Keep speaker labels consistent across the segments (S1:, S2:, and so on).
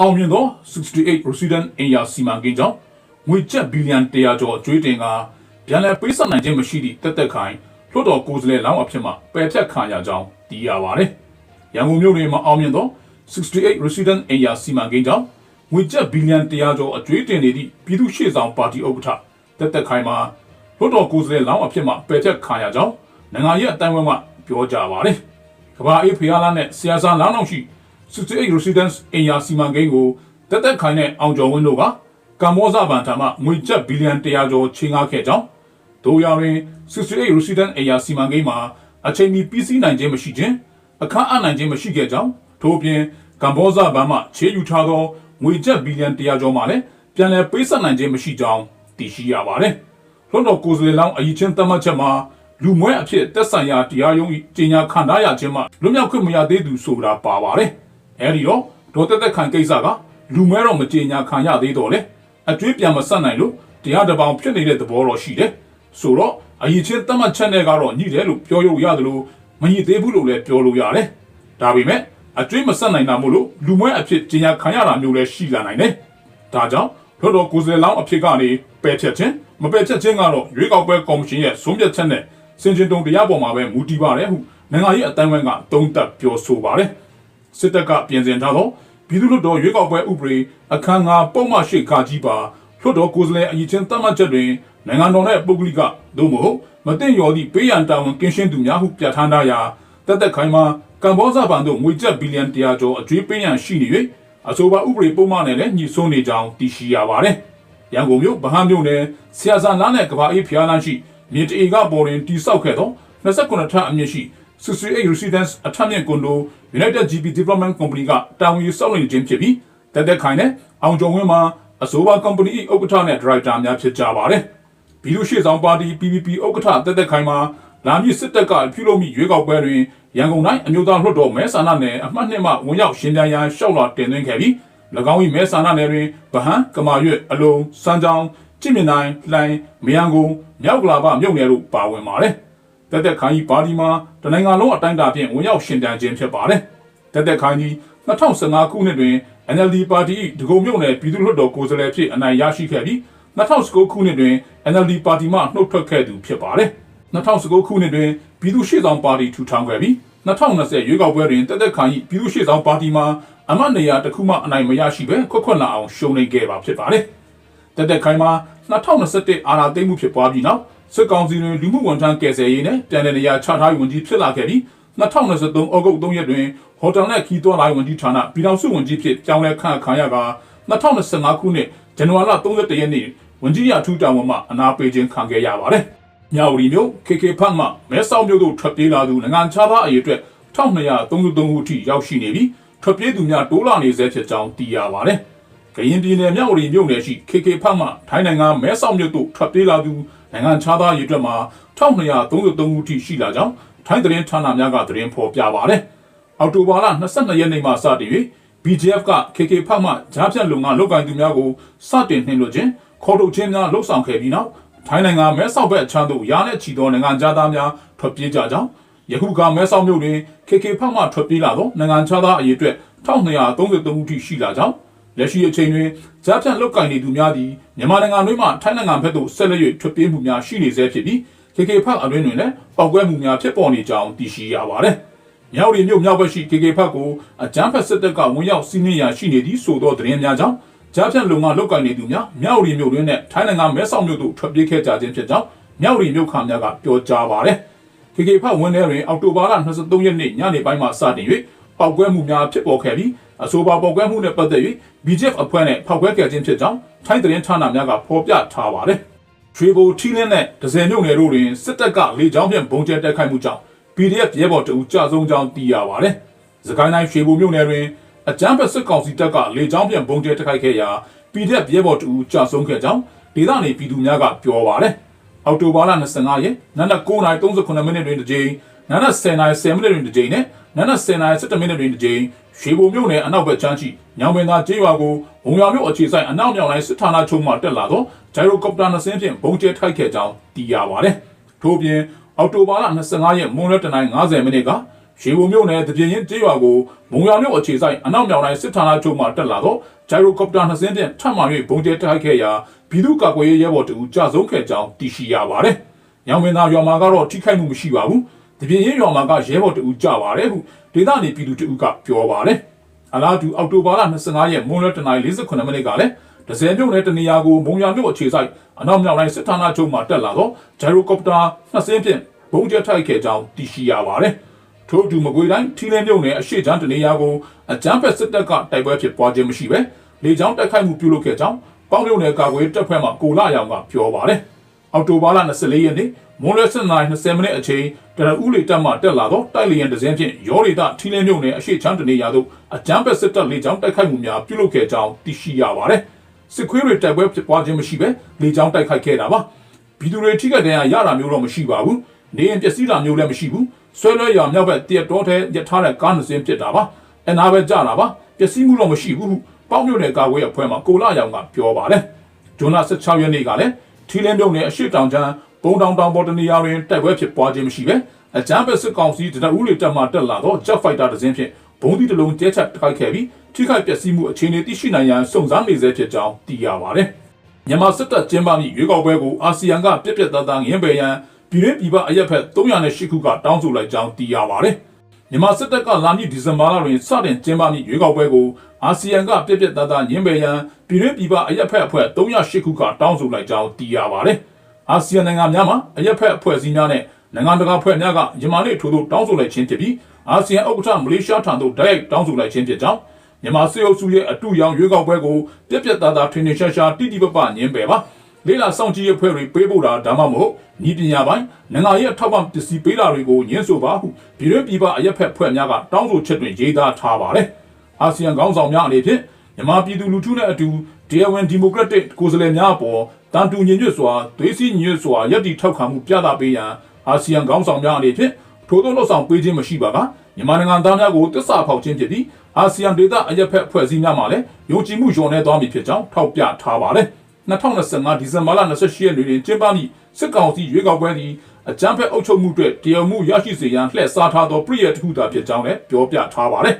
S1: အောင်မြင်သော68 resident area စီမံကိန်းကြောင့်ငွေကျပ်ဘီလီယံ100ကျော်အကျွေးတင်ကပြန်လည်ပေးဆပ်နိုင်ခြင်းမရှိသည့်တက်တက်ခိုင်လွှတ်တော်ကိုယ်စားလှယ်လောင်းအဖြစ်မှပယ်ဖျက်ခံရကြောင်းသိရပါတယ်။ရန်ကုန်မြို့တွင်မအောင်မြင်သော68 resident area စီမံကိန်းကြောင့်ငွေကျပ်ဘီလီယံ100ကျော်အကျွေးတင်နေသည့်ပြည်သူ့ရှေ့ဆောင်ပါတီဥက္ကဋ္ဌတက်တက်ခိုင်မှာလွှတ်တော်ကိုယ်စားလှယ်လောင်းအဖြစ်မှပယ်ဖျက်ခံရကြောင်းနိုင်ငံရေးအတိုင်းအဝန်းမှပြောကြပါတယ်။ကမ္ဘာအေးဖျားလာနဲ့ဆီယာဆာလောင်းအောင်ရှိ 68 residence အင်ယာစီမံကိန်းကိုတက်တက်ခိုင်တဲ့အောင်ကျော်ဝင်းတို့ကကမ္ဘောဇဘန်ထံမှငွေကျပ်ဘီလီယံ100ကျော်ချင်းကားခဲ့ကြောင်းတို့ရရင်68 residence အင်ယာစီမံကိန်းမှာအချိန်မီပြီးစီးနိုင်ခြင်းမရှိခြင်းအခမ်းအနိုင်ခြင်းမရှိခဲ့ကြောင်းထို့ပြင်ကမ္ဘောဇဘန်မှခြေယူထားသောငွေကျပ်ဘီလီယံ100ကျော်မှလည်းပြန်လည်ပေးဆပ်နိုင်ခြင်းမရှိကြောင်းသိရှိရပါတယ်လွှတ်တော်ကိုယ်စားလှယ်လောင်းအကြီးချင်းသတ်မှတ်ချက်မှာလူမွဲအဖြစ်တက်ဆိုင်ရာတရားရုံး၏ကြေညာခံထားရခြင်းမှလွတ်မြောက်ခွင့်မရသေးသူဆိုတာပါပါတယ်။ အဲဒီတော့ဒေါ်တက်တက်ခိုင်ကိစ္စကလူမွဲတော့မကြေညာခံရသေးတော့လေအကျွေးပြန်မဆက်နိုင်လို့တရားတပောင်ဖြစ်နေတဲ့သဘောတော့ရှိတယ်။ဆိုတော့အရင်ချင်းသတ်မှတ်ချက်နဲ့ကတော့ညှိတယ်လို့ပြောရရတယ်လို့မညှိသေးဘူးလို့လည်းပြောလို့ရတယ်။ဒါပေမဲ့အကျွေးမဆက်နိုင်တာမို့လို့လူမွဲအဖြစ်ကြေညာခံရတာမျိုးလည်းရှိလာနိုင်တယ်။ဒါကြောင့်လွှတ်တော်ကိုယ်စားလှယ်လောင်းအဖြစ်ကနေပယ်ဖျက်ခြင်းမပယ်ဖျက်ခြင်းကတော့ရွေးကောက်ပွဲကော်မရှင်ရဲ့ဆုံးဖြတ်ချက်နဲ့စင်ကျင်တုံတရားပေါ်မှာပဲမူတည်ပါတယ်ဟုနိုင်ငံရေးအတိုင်းအဝန်းကတုံးတက်ပြောဆိုပါတယ် စစ်တပ်ကပြင်ဆင်ထားသောပြည်သူ့လွှတ်တော်ရွေးကောက်ပွဲဥပဒေအခန်း၅ပုံမှန်ရှိခါကြီးပါလွှတ်တော်ကိုယ်စားလှယ်အကြီးချင်းတတ်မှတ်ချက်တွင်နိုင်ငံတော်နှင့်ပုဂ္ဂလိကသို့မဟုတ်မသိရော်သည့်ပေးရန်တာဝန်ကင်းရှင်းသူများဟုပြဋ္ဌာန်းထားရာတက်တက်ခိုင်မှာကမ္ဘောဇဘဏ်သို့ငွေကျပ်ဘီလီယံ100ကျော်အကျွေးပေးရန်ရှိနေ၍အဆိုပါဥပဒေပုံမှန်နဲ့လည်းညှိစွန်းနေကြောင်းသိရှိရပါတယ်ရန်ကုန်မြို့ဗဟန်းမြို့နယ်ဆရာဇာလမ်းနဲ့ကဘာအေးဖျားလမ်းရှိမြေတေကပေါ်တွင်တိစောက်ခဲ့သော29ထပ်အမြင့်ရှိ 68 residence အထက်မြင့်ကွန်ဒို United GP Development Company ကတာဝန်ယူစောင့်နေခြင်းဖြစ်ပြီးတက်တက်ခိုင်နဲ့အောင်ကျော်ဝင်းမှာအဆိုပါ company ၏ဥက္ကဋ္ဌနဲ့ဒါရိုက်တာများဖြစ်ကြပါတယ်။ဘီလူရှိဆောင်ပါတီ PPP ဥက္ကဋ္ဌတက်တက်ခိုင်မှာလာမည့်စစ်တပ်ကပြုလုပ်မိရွေးကောက်ပွဲတွင်ရန်ကုန်တိုင်းအမျိုးသားလွှတ်တော်မဲဆန္ဒနယ်အမှတ်နှစ်မှဝင်ရောက်ရှင်ပြိုင်ရန်ရှောက်လာတင်သွင်းခဲ့ပြီး၎င်း၏မဲဆန္ဒနယ်တွင်ဗဟန်းကမာရွတ်အလုံးစမ်းချောင်းကြည့်မြင်တိုင်းလှိုင်းမယံကုန်းမြောက်ကလာပမြုပ်နယ်တို့ပါဝင်ပါတယ်။ တက်တက်ခိုင်ကြီးပါတီမှာတနင်္ဂနွေလုံးအတိုင်းအတာဖြင့်ဝင်ရောက်ရှင်ပြိုင်ခြင်းဖြစ်ပါတယ်။တက်တက်ခိုင်ကြီး2015ခုနှစ်တွင် NLD ပါတီဒဂုံမြုပ်နယ်ပြည်သူ့လွှတ်တော်ကိုယ်စားလှယ်ဖြစ်အနိုင်ရရှိခဲ့ပြီး2019ခုနှစ်တွင် NLD ပါတီမှနှုတ်ထွက်ခဲ့သူဖြစ်ပါတယ်။2019ခုနှစ်တွင်ပြည်သူ့ရှေ့ဆောင်ပါတီထူထောင်ခဲ့ပြီး2020ရွေးကောက်ပွဲတွင်တက်တက်ခိုင်ကြီးပြည်သူ့ရှေ့ဆောင်ပါတီမှအမတ်နေရာတစ်ခုမှအနိုင်မရရှိဘဲခွက်ခွက်လာအောင်ရှုံးနေခဲ့ပါဖြစ်ပါတယ်။တက်တက်ခိုင်မှာ2021အာဏာသိမ်းမှုဖြစ်ပွားပြီးနောက် စစ်ကောင်စီတွင်လူမှုဝန်ထမ်းကယ်ဆယ်ရေးနဲ့ပြည်내နေရာချထားရေးဝန်ကြီးဖြစ်လာခဲ့ပြီး2023ဩဂုတ်3ရက်တွင်ဟိုတယ်နဲ့ခီးသွွားလာရေးဝန်ကြီးဌာနပြည်ထောင်စုဝန်ကြီးဖြစ်ပြောင်းလဲခန့်ခံရက2025ခုနှစ်ဇန်နဝါရီလ31ရက်နေ့ဝန်ကြီးရထူးတာဝန်မှအနာပေးခြင်းခံခဲ့ရပါတယ်။မြောက်ရီမြို့ KK ဖတ်မှမဲဆောက်မြို့သို့ထွက်ပြေးလာသူနိုင်ငံခြားသားအရေးအတွက်1233ဦးထိရောက်ရှိနေပြီးထွက်ပြေးသူများတိုးလာနေဆဲဖြစ်ကြောင်းသိရပါတယ်။ကရင်ပြည်နယ်မြောက်ရီမြို့နယ်ရှိ KK ဖတ်မှထိုင်းနိုင်ငံမဲဆောက်မြို့သို့ထွက်ပြေးလာသူ နိုင်ငံခြားသားရေးအတွက်မှာ1233ဦးထိရှိလာကြောင်းထိုင်းသတင်းဌာနများကသတင်းဖော်ပြပါတယ်။အော်တိုဘာလ22ရက်နေ့မှစတင်၍ BGF က KK ဖတ်မှဂျားဖြတ်လုံကလုတ်ကင်သူများကိုစတင်နှင်လို့ခြင်းခေါ်ထုတ်ခြင်းများလှုပ်ဆောင်ခဲ့ပြီးနောက်ထိုင်းနိုင်ငံမဲဆောက်ဘက်အခြမ်းသို့ရာနဲ့ချီသောနိုင်ငံသားများထွက်ပြေးကြကြောင်းယခုကမဲဆောက်မြို့တွင် KK ဖတ်မှထွက်ပြေးလာသောနိုင်ငံသားအရေးအတွက်1233ဦးထိရှိလာကြောင်း လက်ရှိအချိန်တွင်ဂျားဖြတ်လုတ်ကင်နေသူများသည်မြန်မာနိုင်ငံတွင်မှထိုင်းနိုင်ငံဘက်သို့ဆက်လက်၍ထွက်ပြေးမှုများရှိနေဆဲဖြစ်ပြီး KK ဖတ်အတွင်းတွင်လည်းပောက်ကွဲမှုများဖြစ်ပေါ်နေကြောင်းသိရှိရပါတယ်။မြောက်ရီမြို့မြောက်ဘက်ရှိ KK ဖတ်ကိုအကြမ်းဖက်စစ်တပ်ကဝင်ရောက်စီးနင်းရာရှိနေသည့်ဆိုသောသတင်းများကြောင့်ကြားဖြတ်လုံကလောက်ကင်နေသူများမြောက်ရီမြို့တွင်နဲ့ထိုင်းနိုင်ငံမဲဆောက်မြို့သို့ထွက်ပြေးခဲ့ကြခြင်းဖြစ်ကြောင်းမြောက်ရီမြို့ခါများကပြောကြားပါတယ်။ KK ဖတ်ဝန်ထဲတွင်အောက်တိုဘာလ23ရက်နေ့ညနေပိုင်းမှစတင်၍ ပောက်ကွဲမှုများဖြစ်ပေါ်ခဲ့ပြီးအဆိုပါပောက်ကွဲမှုနဲ့ပတ်သက်၍ BJF အဖွဲ့နဲ့ဖောက်ကွဲခဲ့ခြင်းဖြစ်ကြောင်းထိုင်းသတင်းဌာနများကဖော်ပြထားပါတယ်။ရွှေဘိုထီးလင်းနဲ့ဒဇယ်မြို့နယ်တို့တွင်စစ်တပ်ကလေကြောင်းဖြင့်ဘုံကျဲတိုက်ခိုက်မှုကြောင့် PDF ရဲဘော်တအူကြဆုံးကြောင်းသိရပါတယ်။စကိုင်းတိုင်းရွှေဘိုမြို့နယ်တွင်အကြမ်းဖက်စစ်ကောင်စီတပ်ကလေကြောင်းဖြင့်ဘုံကျဲတိုက်ခိုက်ခဲ့ရာ PDF ရဲဘော်တအူကြဆုံးခဲ့ကြောင်းဒေသနေပြည်သူများကပြောပါတယ်။အောက်တိုဘာလ25ရက်နနက်9:38မိနစ်တွင်တစ်ကြိမ်နနက်10:10မိနစ်တွင်တစ်ကြိမ်နဲ့ နနက်10:17မိနစ်တွင်တစ်ကြိမ်ရွှေဘုံမြို့နယ်အနောက်ဘက်ချမ်းရှိညောင်ပင်သာကျေးရွာကိုဘုံရွာမြို့အခြေဆိုင်အနောက်မြောက်တိုင်းစစ်ဌာနချုပ်မှတက်လာသောဂျိုင်ရိုကော်ပတာနှစ်စင်းဖြင့်ဘုံကျဲထိုက်ခဲ့ကြောင်းသိရပါတယ်။ထို့ပြင်အော်တိုဘာလ25ရက်မွန်းလွဲတနိုင်း90မိနစ်ကရေဘုံမြို့နယ်တပြင်းရင်ကျေးရွာကိုမုံရွာမြို့အခြေဆိုင်အနောက်မြောင်တိုင်းစစ်ဌာနချုပ်မှတက်လာတော့ဂျိုင်ရိုကော်ပတာနှစ်စင်းဖြင့်ထပ်မံ၍ဘုံကျဲတိုက်ခဲ့ရာပြည်သူ့ကာကွယ်ရေးရဲဘော်တူကြဆုံးခဲ့ကြောင်းသိရှိရပါတယ်။ညောင်မင်းသားရွာမှာကတော့ထိခိုက်မှုမရှိပါဘူး။ တပြင်းရင်ရွာမှာကရဲဘော်တူကြပါတယ်ဟုဒေသနေပြည်သူတူကပြောပါတယ်။အလားတူအောက်တိုဘာလ25ရက်မွန်းလွဲတနင်္လာ48မိနစ်ကလည်းဒဇယ်မြို့နယ်တနေရာကိုမုံရွာမြို့အခြေဆိုင်အနောက်မြောင်တိုင်းစစ်ဌာနချုပ်မှတက်လာတော့ဂျိုင်ရိုကော်ပတာနှစ်စင်းဖြင့်ဘုံကျဲတိုက်ခဲ့ကြောင်းသိရှိရပါတယ်။ထို့အတူမကွေတိုင်းထီလင်းမြုံနယ်အရှိချမ်းတနေရာကိုအကြမ်းဖက်စစ်တပ်ကတိုက်ပွဲဖြစ်ပွားခြင်းမရှိပဲလေကြောင်းတိုက်ခိုက်မှုပြုလုပ်ခဲ့ကြောင်းပေါင်းမြုံနယ်ကာကွယ်တပ်ဖွဲ့မှကိုလာရောင်ကပြောပါတယ်။ အောက်တိုဘာလ24ရက်နေ့မွန်းလွဲ7:20မိနစ်အချိန်တရဦးလေတပ်မှတက်လာသောတိုက်လေယာဉ်တစ်စင်းဖြင့်ရောဒေတာထီလင်းမြုံနယ်အရှိချမ်းတနေရာသို့အကြမ်းဖက်စစ်တပ်လေကြောင်းတိုက်ခိုက်မှုများပြုလုပ်ခဲ့ကြောင်းသိရှိရပါတယ်။စစ်ခွေးတွေတိုက်ပွဲဖြစ်ပွားခြင်းမရှိပဲလေကြောင်းတိုက်ခိုက်ခဲ့တာပါ။ပြည်သူတွေထိခိုက်ဒဏ်ရာရတာမျိုးတော့မရှိပါဘူး။နေရင်ပျက်စီးတာမျိုးလည်းမရှိဘူး။ဆွဲလွဲရွာမြောက်ဘက်တရက်တော်ထဲရထားတဲ့ကားနှစ်စင်းဖြစ်တာပါ။အနာပဲကြတာပါ။ပျက်စီးမှုတော့မရှိဘူးဟုပေါင်းမြို့နယ်ကာကွယ်ရေးအဖွဲ့မှကိုလာရောင်ကပြောပါတယ်။ဂျွန်လ16ရက်နေ့ကလည်း ထီလင်းမြုံနယ်အရှိတောင်ချမ်းပုံတောင်တောင်ပေါ်တနေရာတွင်တိုက်ပွဲဖြစ်ပွားခြင်းမရှိပဲအကြမ်းဖက်စစ်ကောင်စီတရဦးလေတပ်မှတက်လာသော Jet Fighter တစ်စင်းဖြင့်ဘုံသီးတစ်လုံးကျဲချတိုက်ခဲ့ပြီးထိခိုက်ပျက်စီးမှုအခြေအနေသိရှိနိုင်ရန်စုံစမ်းနေဆဲဖြစ်ကြောင်းသိရပါတယ်။မြန်မာစစ်တပ်ကျင်းပမည့်ရွေးကောက်ပွဲကိုအာဆီယံကပြက်ပြက်သားသားငင်းပယ်ရန်ပြည်တွင်းပြည်ပအရက်ဖက်308ခုကတောင်းဆိုလိုက်ကြောင်းသိရပါတယ်။ မြန်မာစစ်တပ်ကလာမည့်ဒီဇင်ဘာလတွင်စတင်ကျင်းပမည့်ရွေးကောက်ပွဲကိုအာဆီယံကပြက်ပြက်သားသားငင်းပယ်ရန်ပြည်တွင်းပြည်ပအရက်ဖက်အဖွဲ့308ခုကတောင်းဆိုလိုက်ကြောင်းသိရပါတယ်။အာဆီယံနိုင်ငံများမှာအရက်ဖက်အဖွဲ့အစည်းများနဲ့နိုင်ငံတကာဖွဲ့များကမြန်မာနေ့ထို့သို့တောင်းဆိုလိုက်ခြင်းဖြစ်ပြီးအာဆီယံဥက္ကဋ္ဌမလေးရှားထံသို့တိုက်ရိုက်တောင်းဆိုလိုက်ခြင်းဖြစ်ကြောင်းမြန်မာစစ်အုပ်စုရဲ့အတူရောင်ရွေးကောက်ပွဲကိုပြက်ပြက်သားသားထင်ထင်ရှားရှားတိတိပပငင်းပယ်ပါ လေးလာစောင့်ကြည့်ရဖွဲ့တွေပေးဖို့တာဒါမှမဟုတ်ဤပညာပိုင်းနိုင်ငံရဲ့ထောက်ပံ့ပစ္စည်းပေးတာတွေကိုညှင်းဆိုပါဟုပြည်တွင်းပြည်ပအရက်ဖက်ဖွဲ့များကတောင်းဆိုချက်တွင်ရေးသားထားပါတယ်အာဆီယံခေါင်းဆောင်များအနေဖြင့်မြန်မာပြည်သူလူထုနဲ့အတူတရားဝင်ဒီမိုကရက်တစ်ကိုယ်စားလှယ်များအပေါ်တန်တူညီညွတ်စွာသွေးစည်းညီညွတ်စွာယက်တီထောက်ခံမှုပြသပေးရန်အာဆီယံခေါင်းဆောင်များအနေဖြင့်ထို့သောလှုပ်ဆောင်ပေးခြင်းမရှိပါကမြန်မာနိုင်ငံသားများကိုတစ္ဆာဖောက်ခြင်းဖြစ်ပြီးအာဆီယံဒေသအရက်ဖက်ဖွဲ့စည်းများမှလည်းယုံကြည်မှုလျော့နေသွားမည်ဖြစ်ကြောင်းထောက်ပြထားပါတယ် 2025ဒီဇင်ဘာလ28ရက်နေ့တွင်ကျင်းပမည့်စစ်ကောင်စီရွေးကောက်ပွဲသည်အကြမ်းဖက်အုပ်ချုပ်မှုအတွက်တရားမှုရရှိစေရန်လှည့်စားထားသောပြည်ရတစ်ခုသာဖြစ်ကြောင်းလည်းပြောပြထားပါတယ်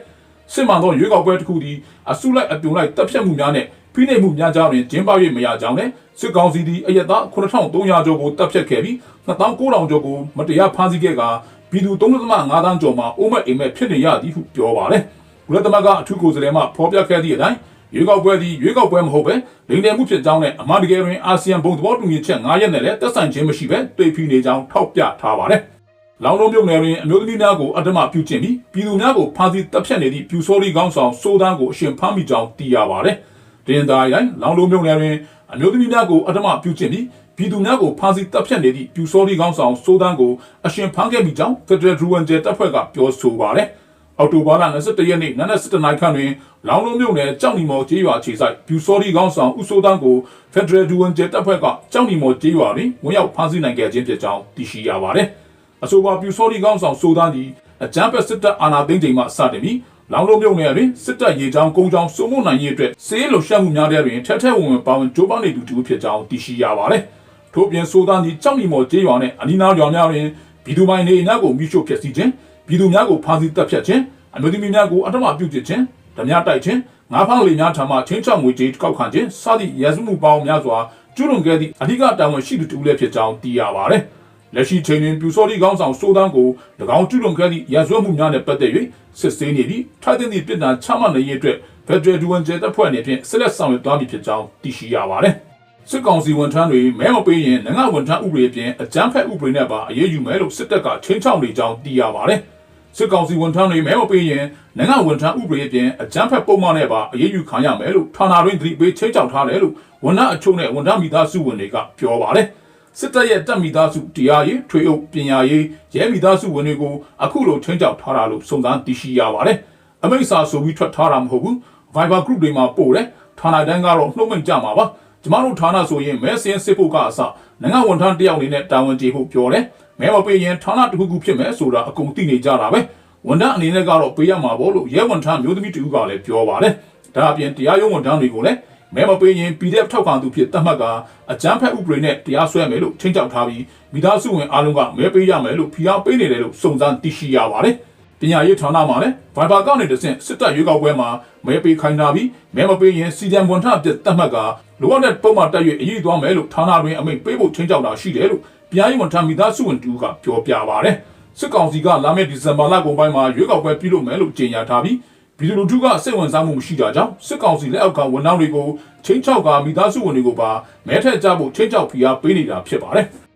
S1: စစ်မှန်သောရွေးကောက်ပွဲတစ်ခုသည်အစုလိုက်အပြုံလိုက်တပ်ဖြတ်မှုများနဲ့ဖိနှိပ်မှုများကြောင့်တွင်ကျင်းပ၍မရကြောင်းနဲ့စစ်ကောင်စီသည်အယက်သား9300ကျော်ကိုတပ်ဖြတ်ခဲ့ပြီး2900ကျော်ကိုမတရားဖမ်းဆီးခဲ့ကာပြည်သူ3.5တန်းကျော်မှအိုးမဲ့အိမ်မဲ့ဖြစ်နေရသည်ဟုပြောပါတယ်။ကုလသမဂ္ဂအထူးကိုယ်စားလှယ်မှဖော်ပြခဲ့သည့်အတိုင်း ရွေးကောက်ပွဲသည်ရွေးကောက်ပွဲမဟုတ်ပဲလိမ်လည်မှုဖြစ်ကြောင်းနဲ့အမှန်တကယ်တွင်အာဆီယံဘုံသဘောတူညီချက်9ရက်နဲ့လည်းသက်ဆိုင်ခြင်းမရှိပဲတွေ့ဖီနေကြောင်းထောက်ပြထားပါတယ်။လောင်လုံးမြုံနယ်တွင်အမျိုးသမီးများကိုအတ္တမပြုကျင့်ပြီးပြည်သူများကိုဖမ်းဆီးတပ်ဖြတ်နေသည့်ပြူစော်ရီကောင်းဆောင်စိုးတန်းကိုအရှင်ဖမ်းမိကြောင်းသိရပါတယ်။တင်သားရိုင်းလောင်လုံးမြုံနယ်တွင်အမျိုးသမီးများကိုအတ္တမပြုကျင့်ပြီးပြည်သူများကိုဖမ်းဆီးတပ်ဖြတ်နေသည့်ပြူစော်ရီကောင်းဆောင်စိုးတန်းကိုအရှင်ဖမ်းခဲ့မိကြောင်း Federal Rural တပ်ဖွဲ့ကပြောဆိုပါတယ်။ အော်တိုဘာလ21ရက်နေ့နနက်7:00နာရီခန့်တွင်လောင်လုံးမြို့နယ်ကြောက်နီမော်ကျေးရွာခြေဆိုင်ပြူစော်ရီကောင်းဆောင်ဦးစိုးတန်းကို Federal Rural တပ်ဖွဲ့ကကြောက်နီမော်ကျေးရွာတွင်ဝင်ရောက်ဖမ်းဆီးနိုင်ခဲ့ခြင်းဖြစ်ကြောင်းသိရှိရပါတယ်။အဆိုပါပြူစော်ရီကောင်းဆောင်စိုးတန်းသည်အကြမ်းဖက်စစ်တပ်အာဏာသိမ်းချိန်မှစတင်ပြီးလောင်လုံးမြုံနယ်တွင်စစ်တပ်ရေကြောင်းကုန်းကြောင်းစုံမှုနိုင်ရေးအတွက်စေးလှရှက်မှုများတဲ့တွင်ထက်ထဲဝင်ဝင်ပါဝင်ကြိုးပမ်းနေသူတူဖြစ်ကြောင်းသိရှိရပါတယ်။ထို့ပြင်ဆိုသားသည်ကြောက်နီမော်ကျေးရွာနှင့်အနီးနားရွာများတွင်ပြည်သူပိုင်းနေအိမ်များကိုမိရှို့ဖျက်ဆီးခြင်း ပြည်သူများကိုဖမ်းဆီးတပ်ဖြတ်ခြင်းအမျိုးသမီးများကိုအထမပြုတ်ခြင်းဓမြတိုက်ခြင်းငါးဖမ်းလေများထံမှချင်းချောက်ငွေကြေးကောက်ခံခြင်းစသည့်ရဲစွမှုပေါင်းများစွာကျူးလွန်ခဲ့သည့်အဓိကတာဝန်ရှိသူတူလည်းဖြစ်ကြောင်းသိရပါတယ်။လက်ရှိချိန်တွင်ပြူစောတိကောင်းဆောင်စိုးတန်းကို၎င်းကျူးလွန်ခဲ့သည့်ရဲစွမှုများနဲ့ပတ်သက်၍စစ်ဆေးနေပြီးထိုက်တဲ့သည့်ပြည်ထောင်ချမှတ်နေရေးအတွက်ဖက်ဒရယ်ဒူဝန်ကျဲတပ်ဖွဲ့အနေဖြင့်ဆက်လက်ဆောင်ရွက်သွားမည်ဖြစ်ကြောင်းသိရှိရပါတယ်။စစ်ကောင်စီဝန်ထမ်းတွေမဲမပေးရင်နိုင်ငံဝန်ထမ်းဥပဒေအပြင်အကြမ်းဖက်ဥပဒေနဲ့ပါအရေးယူမယ်လို့စစ်တပ်ကချင်းချောက်နေကြောင်းသိရပါတယ်။ စစ်ကောင်စီဝန်ထမ်းတွေမဲမပေးရင်နိုင်ငံဝန်ထမ်းဥပဒေအပြင်အကြမ်းဖက်ပုံမှန်နဲ့ပါအရေးယူခံရမယ်လို့ဌာနတွင်သတိပေးချင်းချောက်ထားတယ်လို့ဝန်ထမ်းအချို့နဲ့ဝန်ထမ်းမိသားစုဝင်တွေကပြောပါတယ်။စစ်တပ်ရဲ့တပ်မိသားစုတရားရေးထွေအုပ်ပညာရေးရဲမိသားစုဝင်တွေကိုအခုလိုချင်းချောက်ထားတာလို့စုံစမ်းသိရှိရပါတယ်။အမိန့်စာဆိုပြီးထွက်ထားတာမဟုတ်ဘူး။ Viber group တွေမှာပို့တယ်။ဌာနတန်းကတော့နှုတ်မိတ်ကြမှာပါ။ကျမတို့ဌာနဆိုရင်မဲစင်းစစ်ဖို့ကအစနိုင်ငံဝန်ထမ်းတယောက်အနေနဲ့တာဝန်ကျေဖို့ပြောတယ်။ မဲမပေးရင်ဌာနတစ်ခုခုဖြစ်မယ်ဆိုတာအကုန်သိနေကြတာပဲ။ဝန်ထမ်းအနေနဲ့ကတော့ပေးရမှာပေါ့လို့ရဲဝန်ထမ်းမျိုးသမီးတူကလည်းပြောပါတယ်။ဒါအပြင်တရားရုံးဝန်ထမ်းတွေကိုလည်းမဲမပေးရင် PDF ထောက်ခံသူဖြစ်တတ်မှတ်ကအကြမ်းဖက်ဥပဒေနဲ့တရားစွဲမယ်လို့ချင်းချောက်ထားပြီးမိသားစုဝင်အားလုံးကမဲပေးရမယ်လို့ဖိအားပေးနေတယ်လို့စုံစမ်းသိရှိရပါတယ်။ပညာရေးဌာနမှလည်း Viber ကောက်နေတဲ့ဆင့်စစ်တပ်ရွေးကောက်ပွဲမှာမဲပေးခိုင်းတာပြီးမဲမပေးရင်စီကြံဝန်ထအပြစ်တတ်မှတ်ကလိုအပ်တဲ့ပုံမှန်တက်၍အရေးသွားမယ်လို့ဌာနတွင်အမိန့်ပေးဖို့ချင်းချောက်တာရှိတယ်လို့ ပြည်ရေးဝန်ထမိသားစုဝင်တူကပြောပြပါဗျ။စစ်ကောင်စီကလာမယ့်ဒီဇင်ဘာလကုန်ပိုင်းမှာရွေးကောက်ပွဲပြုလုပ်မယ်လို့ကြေညာထားပြီးပြည်သူလူထုကစိတ်ဝင်စားမှုမရှိတာကြောင့်စစ်ကောင်စီလက်အောက်ကဝန်ထမ်းတွေကိုချင်းချောက်ကမိသားစုဝင်တွေကိုပါမဲထက်ကြဖို့ချင်းချောက်ဖိအားပေးနေတာဖြစ်ပါတယ်။